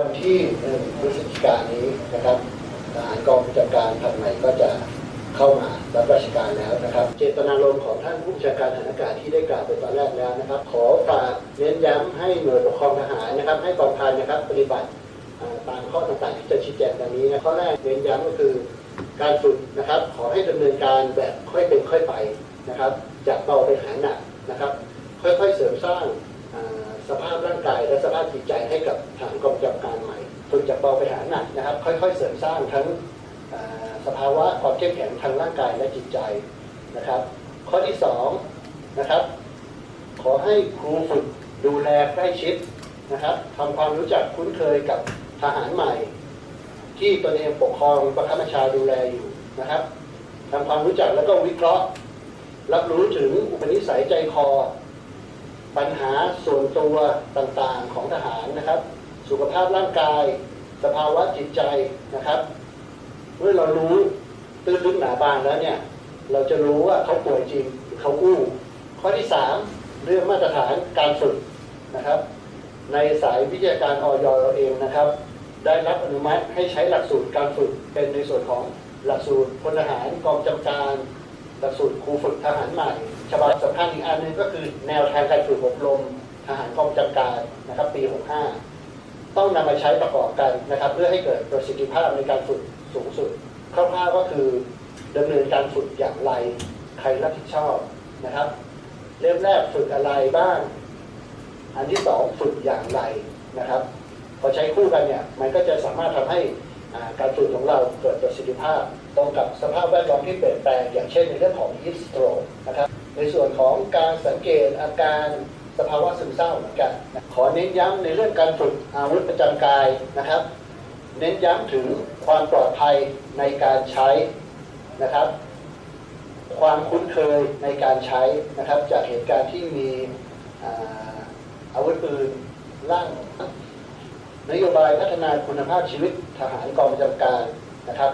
วันที่หนึ่งพฤศจิกายนนี้นะครับทหารกองประจำการผัดใหม่ก็จะเข้ามารับราชการแล้วนะครับ เจตนารมณ์ของท่านผู้บัญชาการทหารอากาศที่ได้กล่าวไปตอนแรกแล้วนะครับ ขอฝากเน้นย้ำให้หน่วยปกครองทหารนะครับ ให้กองพันนะครับปฏิบัติตามข้อต่างๆที่จะชี้แจงดังนี้นะข้อแรกเน้นย้ำก็คือการฝึกนะครับ ขอให้ดำเนินการแบบค่อยเป็นค่อยไปนะครับจากเบาไปหาหนักนะครับ ค่อยๆเสริมสร้างา สภาพร่างกายและสภาพจิตใจให้กับทหารกองประจำการใหม่ฝึกจากเบาไปหาหนักนะครับ ค่อยๆ เสริมสร้างทั้งสภาวะความเข้มแข็งทางร่างกายและจิตใจนะครับ ข้อที่สองนะครับ ขอให้ครูฝึกดูแลใกล้ชิดนะครับทำความรู้จักคุ้นเคยกับทหารใหม่ ที่ตนเองปกครองบังคับบัญชาดูแลอยู่นะครับทำความรู้จักแล้วก็วิเคราะห์ รับรู้ถึงอุปนิสัยใจคอ ปัญหาส่วนตัวต่างๆของทหารนะครับ สุขภาพร่างกาย สภาวะจิตใจนะครับ เมื่อเรารู้ตื้นลึกหนาบางแล้วเนี่ย เราจะรู้ว่าเขาป่วยจริงหรือเขาอู้ ข้อที่สามเรื่องมาตรฐานการฝึกนะครับ ในสายวิทยาการออยเราเองนะครับ ได้รับอนุมัติให้ใช้หลักสูตรการฝึกเป็นในส่วนของหลักสูตรพลทหารกองจำการ หลักสูตรครูฝึกทหารใหม่ ฉบับสำคัญอีกอันหนึงก็คือแนวทางการฝึกอบรมทหารกองจำการนะครับ ปี 65 ต้องนำมาใช้ประกอบกันนะครับ เพื่อให้เกิดประสิทธิภาพในการฝึกสูงสุดคร่าวๆก็คือดำเนินการฝึกอย่างไร ใครรับผิดชอบนะครับ เริ่มแรกฝึกอะไรบ้าง อันที่สองฝึกอย่างไรนะครับ พอใช้คู่กันเนี่ยมันก็จะสามารถทำให้ การฝึกของเราเกิดประสิทธิภาพ ตรงกับสภาพแวดล้อมที่เปลี่ยนแปลง อย่างเช่นในเรื่องของ heat stroke นะครับในส่วนของการสังเกตอาการสภาวะซึมเศร้าเหมือนกัน ขอเน้นย้ำในเรื่องการฝึกอาวุธประจำกายนะครับ เน้นย้ำถึงความปลอดภัยในการใช้นะครับ ความคุ้นเคยในการใช้นะครับ จากเหตุการณ์ที่มีอาวุธปืนลั่น นโยบายพัฒนาคุณภาพชีวิตทหารกองประจำการนะครับ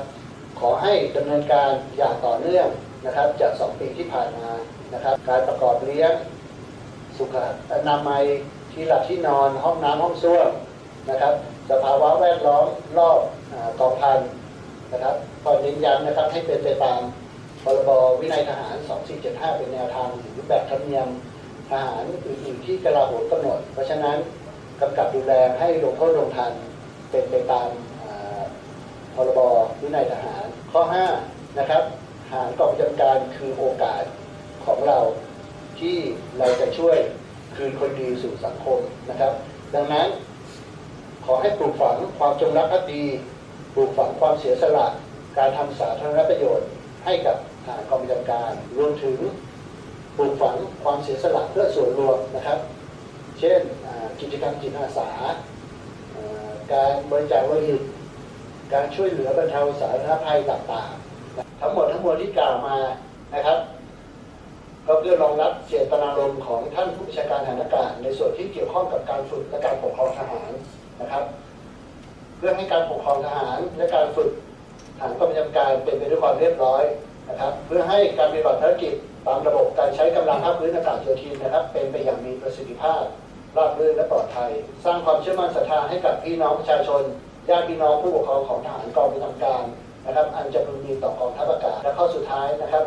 ขอให้ดำเนินการอย่างต่อเนื่องนะครับ จากสองปีที่ผ่านมานะครับ การประกอบเลี้ยงสุขอนามัยที่หลับที่นอนห้องน้ำห้องส้วมนะครับ สภาวะแวดล้อมรอบกองพันนะครับขอเน้นย้ำนะครับให้เป็นไปตามพรบวินัยทหาร 2475 เป็นแนวทางหรือแบบธรรมเนียมทหารอื่นๆที่กระลาโหมกำหนด เพราะฉะนั้น กำกับดูแลให้ลงโทษลงทันเป็นไปตามพรบวินัยทหาร ข้อ 5 นะครับหารกองจำการคือโอกาสของเราที่เราจะช่วยคืนคนดีสู่สังคมนะครับ ดังนั้นขอให้ปลูกฝังความจงรักภักดีปลูกฝังความเสียสละการทำสาธารณประโยชน์ให้กับหารกองประจำการ รวมถึงปลูกฝังความเสียสละเพื่อส่วนรวมนะครับ เช่นกิจกรรมจิตอาสา การบริจาคโลหิตการช่วยเหลือบรรเทาสาธารณภัยต่างๆ ทั้งหมดทั้งมวลที่กล่าวมานะครับ ก็เพื่อรองรับเจตนารมณ์ของท่านผู้บัญชาการทหารอากาศในส่วนที่เกี่ยวข้องกับการฝึกและการปกครองทหารนะครับ เพื่อให้การปกครองทหารและการฝึกทหารกองประจำการเป็นไปด้วยความเรียบร้อยนะครับ เพื่อให้การปฏิบัติภารกิจตามระบบการใช้กำลังภาคพื้นอากาศโยธินนะครับ เป็นไปอย่างมีประสิทธิภาพ ราบรื่นและปลอดภัย สร้างความเชื่อมั่นศรัทธาให้กับพี่น้องประชาชนญาติพี่น้องผู้ปกครองของทหารกองประจำการนะครับ อันจะพึงมีต่อกองทัพอากาศและข้อสุดท้ายนะครับ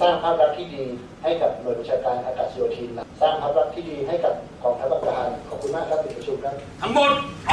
สร้างภาพลักษณ์ที่ดีให้กับหน่วยบัญชาการอากาศโยธิน สร้างภาพลักษณ์ที่ดีให้กับกองทัพอากาศขอบคุณมากครับที่ประชุมครับทั้งหมดอ